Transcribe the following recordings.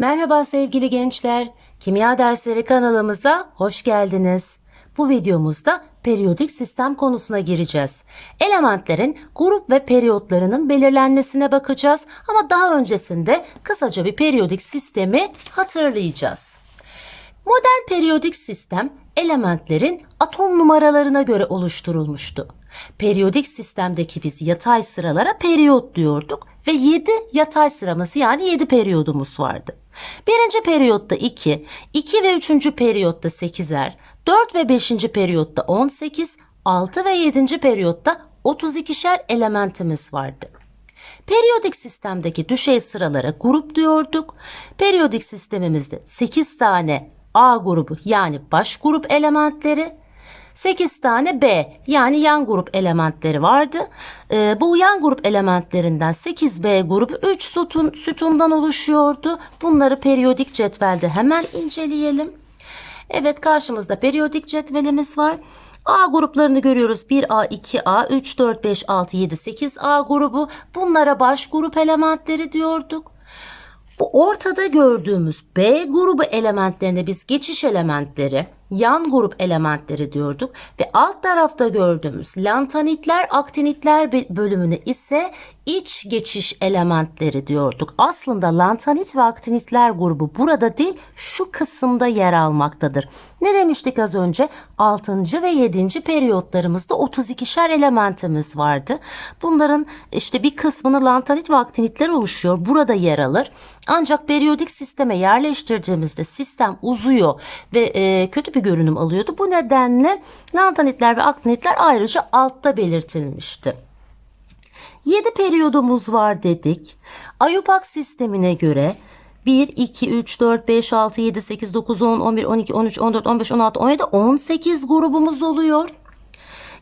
Merhaba sevgili gençler. Kimya dersleri kanalımıza hoş geldiniz. Bu videomuzda periyodik sistem konusuna gireceğiz. Elementlerin grup ve periyotlarının belirlenmesine bakacağız ama daha öncesinde kısaca bir periyodik sistemi hatırlayacağız. Modern periyodik sistem elementlerin atom numaralarına göre oluşturulmuştu. Periyodik sistemdeki biz yatay sıralara periyot diyorduk ve 7 yatay sıramız yani 7 periyodumuz vardı. Birinci periyotta 2, 2 ve 3. periyotta 8'er, 4 ve 5. periyotta 18, 6 ve 7. periyotta 32'şer elementimiz vardı. Periyodik sistemdeki düşey sıralara grup diyorduk. Periyodik sistemimizde 8 tane A grubu yani baş grup elementleri, 8 tane B yani yan grup elementleri vardı. Ee, bu yan grup elementlerinden 8B grubu 3 sütun, sütundan oluşuyordu. Bunları periyodik cetvelde hemen inceleyelim. Evet karşımızda periyodik cetvelimiz var. A gruplarını görüyoruz. 1A, 2A, 3, 4, 5, 6, 7, 8 A grubu. Bunlara baş grup elementleri diyorduk. Bu ortada gördüğümüz B grubu elementlerine biz geçiş elementleri, yan grup elementleri diyorduk ve alt tarafta gördüğümüz lantanitler, aktinitler bölümüne ise iç geçiş elementleri diyorduk. Aslında lantanit ve aktinitler grubu burada değil şu kısımda yer almaktadır. Ne demiştik az önce? 6. ve 7. periyotlarımızda 32'şer elementimiz vardı. Bunların işte bir kısmını lantanit ve aktinitler oluşuyor. Burada yer alır. Ancak periyodik sisteme yerleştirdiğimizde sistem uzuyor ve kötü bir görünüm alıyordu. Bu nedenle lantanitler ve aktinitler ayrıca altta belirtilmişti. 7 periyodumuz var dedik. Ayupak sistemine göre 1, 2, 3, 4, 5, 6, 7, 8, 9, 10, 11, 12, 13, 14, 15, 16, 17, 18 grubumuz oluyor.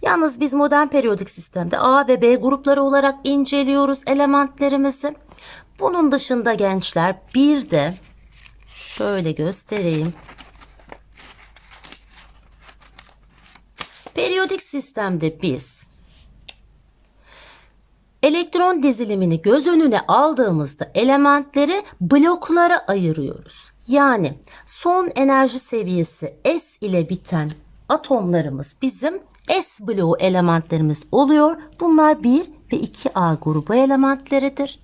Yalnız biz modern periyodik sistemde A ve B grupları olarak inceliyoruz elementlerimizi. Bunun dışında gençler bir de şöyle göstereyim. Periyodik sistemde biz elektron dizilimini göz önüne aldığımızda elementleri bloklara ayırıyoruz. Yani son enerji seviyesi S ile biten atomlarımız bizim S bloğu elementlerimiz oluyor. Bunlar 1 ve 2A grubu elementleridir.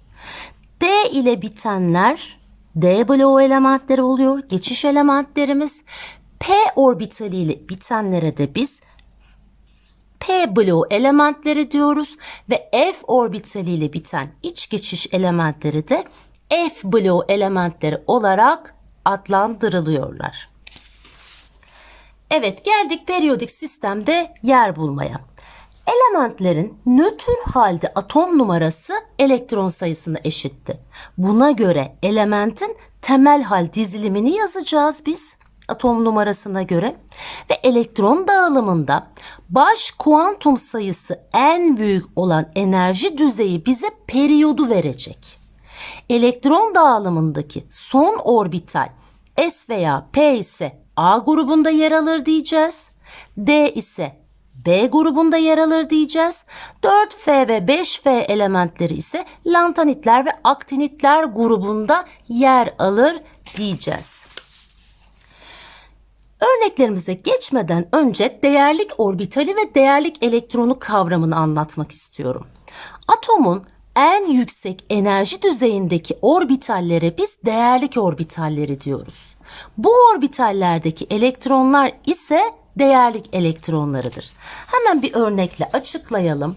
D ile bitenler D bloğu elementleri oluyor. Geçiş elementlerimiz. P orbitali ile bitenlere de biz Bloğu elementleri diyoruz ve F orbitali ile biten iç geçiş elementleri de F bloğu elementleri olarak adlandırılıyorlar. Evet geldik periyodik sistemde yer bulmaya. Elementlerin nötr halde atom numarası elektron sayısına eşitti. Buna göre elementin temel hal dizilimini yazacağız biz atom numarasına göre ve elektron dağılımında baş kuantum sayısı en büyük olan enerji düzeyi bize periyodu verecek. Elektron dağılımındaki son orbital S veya P ise A grubunda yer alır diyeceğiz. D ise B grubunda yer alır diyeceğiz. 4F ve 5F elementleri ise lantanitler ve aktinitler grubunda yer alır diyeceğiz. Örneklerimize geçmeden önce değerlik orbitali ve değerlik elektronu kavramını anlatmak istiyorum. Atomun en yüksek enerji düzeyindeki orbitallere biz değerlik orbitalleri diyoruz. Bu orbitallerdeki elektronlar ise değerlik elektronlarıdır. Hemen bir örnekle açıklayalım.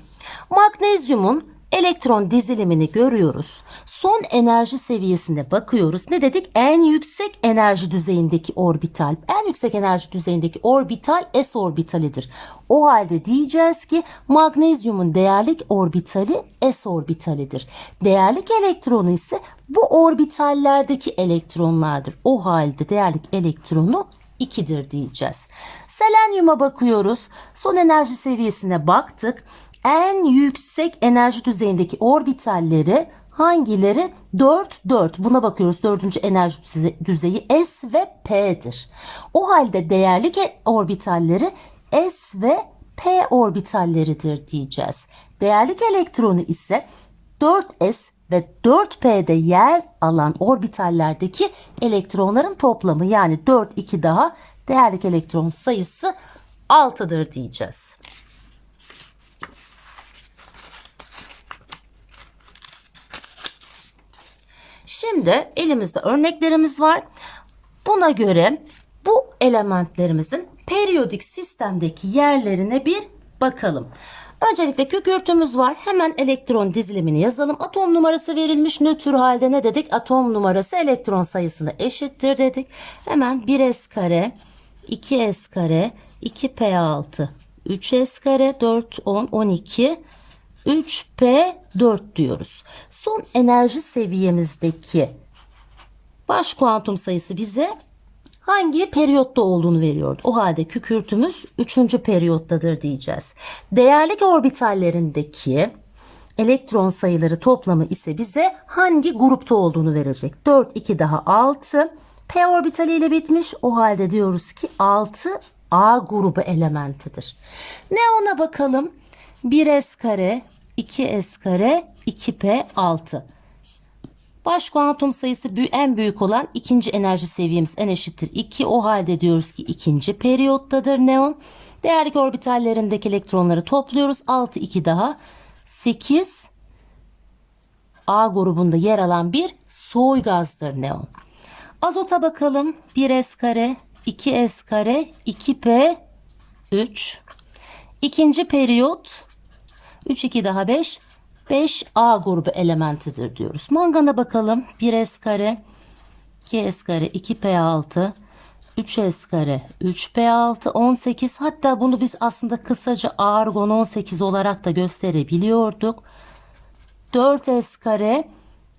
Magnezyumun elektron dizilimini görüyoruz. Son enerji seviyesine bakıyoruz. Ne dedik? En yüksek enerji düzeyindeki orbital. En yüksek enerji düzeyindeki orbital s orbitalidir. O halde diyeceğiz ki magnezyumun değerlik orbitali s orbitalidir. Değerlik elektronu ise bu orbitallerdeki elektronlardır. O halde değerlik elektronu 2'dir diyeceğiz. Selenyuma bakıyoruz. Son enerji seviyesine baktık en yüksek enerji düzeyindeki orbitalleri hangileri? 4, 4. Buna bakıyoruz. Dördüncü enerji düzeyi S ve P'dir. O halde değerlik orbitalleri S ve P orbitalleridir diyeceğiz. Değerlik elektronu ise 4S ve 4P'de yer alan orbitallerdeki elektronların toplamı yani 4 2 daha değerlik elektron sayısı 6'dır diyeceğiz. Şimdi elimizde örneklerimiz var. Buna göre bu elementlerimizin periyodik sistemdeki yerlerine bir bakalım. Öncelikle kükürtümüz var. Hemen elektron dizilimini yazalım. Atom numarası verilmiş nötr halde ne dedik? Atom numarası elektron sayısına eşittir dedik. Hemen 1s kare, 2s kare, 2p6, 3s kare, 4, 10, 12, 3p4 diyoruz. Son enerji seviyemizdeki baş kuantum sayısı bize hangi periyotta olduğunu veriyordu. O halde kükürtümüz 3. periyottadır diyeceğiz. Değerlik orbitallerindeki elektron sayıları toplamı ise bize hangi grupta olduğunu verecek. 4, 2 daha 6. P orbitaliyle bitmiş. O halde diyoruz ki 6 A grubu elementidir. Ne ona bakalım? 1s kare, 2s kare, 2p6. Baş kuantum sayısı en büyük olan ikinci enerji seviyemiz n eşittir 2. O halde diyoruz ki ikinci periyottadır neon. Değerlik orbitallerindeki elektronları topluyoruz. 6 2 daha 8 A grubunda yer alan bir soy gazdır neon. Azota bakalım. 1s kare, 2s kare, 2p 3. İkinci periyot 3 2 daha 5 5A grubu elementidir diyoruz. Mangana bakalım. 1S kare, 2S kare, 2P6, 3S kare, 3P6, 18. Hatta bunu biz aslında kısaca argon 18 olarak da gösterebiliyorduk. 4S kare,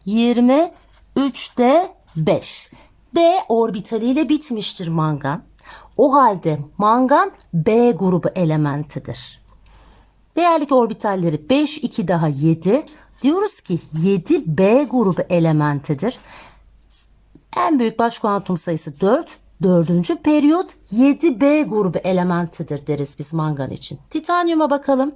20, 3D 5. D orbitaliyle bitmiştir mangan. O halde mangan B grubu elementidir. Değerlik orbitalleri 5, 2 daha 7. Diyoruz ki 7 B grubu elementidir. En büyük baş kuantum sayısı 4. Dördüncü periyot 7B grubu elementidir deriz biz mangan için. Titanyuma bakalım.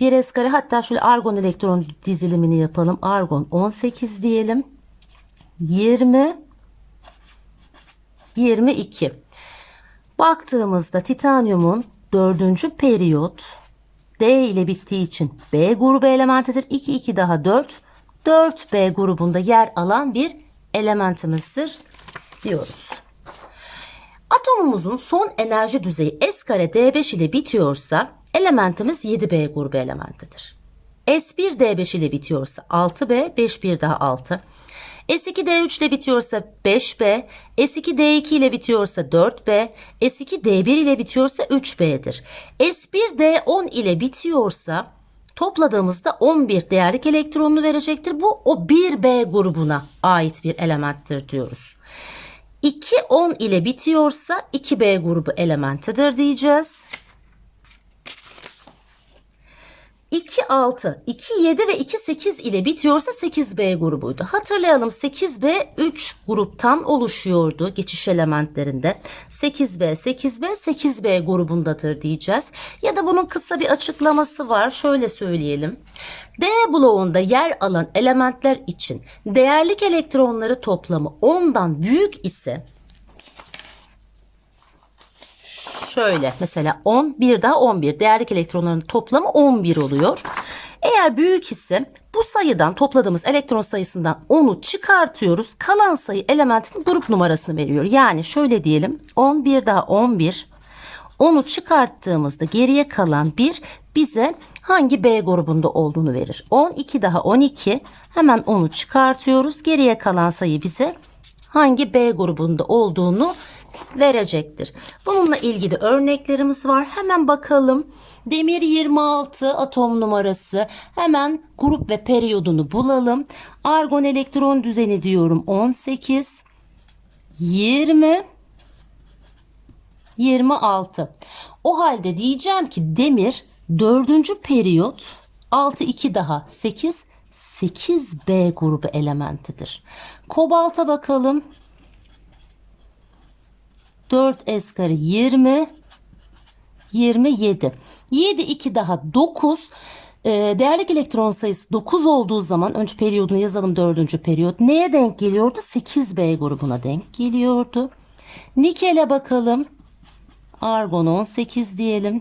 1s kare hatta şöyle argon elektron dizilimini yapalım. Argon 18 diyelim. 20 22. Baktığımızda titanyumun dördüncü periyot D ile bittiği için B grubu elementidir. 2 2 daha 4. 4B grubunda yer alan bir elementimizdir diyoruz. Atomumuzun son enerji düzeyi S kare D5 ile bitiyorsa elementimiz 7B grubu elementidir. S1 D5 ile bitiyorsa 6B, 5 1 daha 6. S2 D3 ile bitiyorsa 5B, S2 D2 ile bitiyorsa 4B, S2 D1 ile bitiyorsa 3B'dir. S1 D10 ile bitiyorsa topladığımızda 11 değerlik elektronunu verecektir. Bu o 1B grubuna ait bir elementtir diyoruz. 2 10 ile bitiyorsa 2B grubu elementidir diyeceğiz. 2 6, 2 7 ve 2 8 ile bitiyorsa 8B grubuydu. Hatırlayalım 8B 3 gruptan oluşuyordu geçiş elementlerinde. 8B, 8B, 8B grubundadır diyeceğiz. Ya da bunun kısa bir açıklaması var. Şöyle söyleyelim. D bloğunda yer alan elementler için değerlik elektronları toplamı 10'dan büyük ise şöyle mesela 10 bir daha 11 değerlik elektronların toplamı 11 oluyor. Eğer büyük ise bu sayıdan topladığımız elektron sayısından 10'u çıkartıyoruz. Kalan sayı elementin grup numarasını veriyor. Yani şöyle diyelim 11 daha 11 10'u çıkarttığımızda geriye kalan 1 bize hangi B grubunda olduğunu verir. 12 daha 12 hemen 10'u çıkartıyoruz. Geriye kalan sayı bize hangi B grubunda olduğunu verecektir. Bununla ilgili örneklerimiz var. Hemen bakalım. Demir 26 atom numarası. Hemen grup ve periyodunu bulalım. Argon elektron düzeni diyorum 18 20 26. O halde diyeceğim ki demir 4. periyot 6 2 daha 8 8B grubu elementidir. Kobalta bakalım. 4S kare 20 27. 7 2 daha 9. Ee, değerlik elektron sayısı 9 olduğu zaman önce periyodunu yazalım 4. periyot. Neye denk geliyordu? 8B grubuna denk geliyordu. Nikele bakalım. Argon 18 diyelim.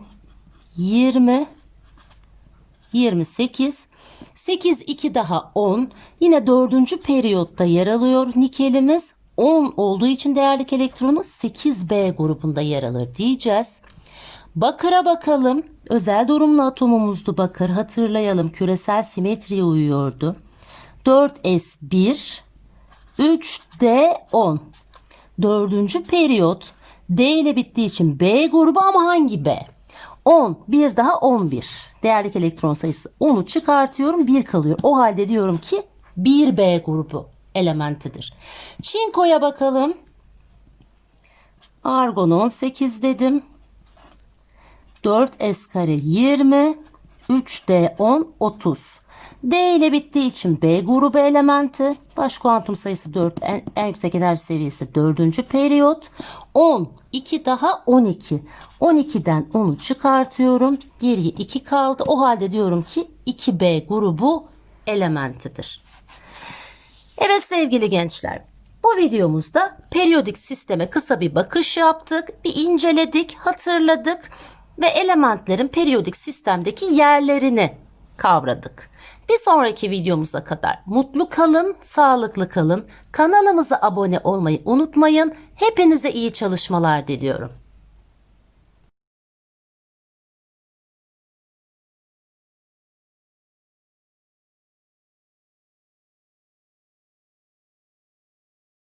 20 28 8 2 daha 10 yine dördüncü periyotta yer alıyor nikelimiz 10 olduğu için değerlik elektronumuz 8B grubunda yer alır diyeceğiz. Bakıra bakalım. Özel durumlu atomumuzdu bakır. Hatırlayalım küresel simetriye uyuyordu. 4S1 3D10 Dördüncü periyot D ile bittiği için B grubu ama hangi B? 10, bir daha 11. Değerlik elektron sayısı 10'u çıkartıyorum 1 kalıyor. O halde diyorum ki 1B grubu elementidir. Çinko'ya bakalım. Argon 18 dedim. 4S kare 20. 3D10 30. D ile bittiği için B grubu elementi. Baş kuantum sayısı 4. En, en yüksek enerji seviyesi 4. periyot. 10. 2 daha 12. 12'den 10'u çıkartıyorum. Geriye 2 kaldı. O halde diyorum ki 2B grubu elementidir. Evet sevgili gençler. Bu videomuzda periyodik sisteme kısa bir bakış yaptık, bir inceledik, hatırladık ve elementlerin periyodik sistemdeki yerlerini kavradık. Bir sonraki videomuza kadar mutlu kalın, sağlıklı kalın. Kanalımıza abone olmayı unutmayın. Hepinize iyi çalışmalar diliyorum.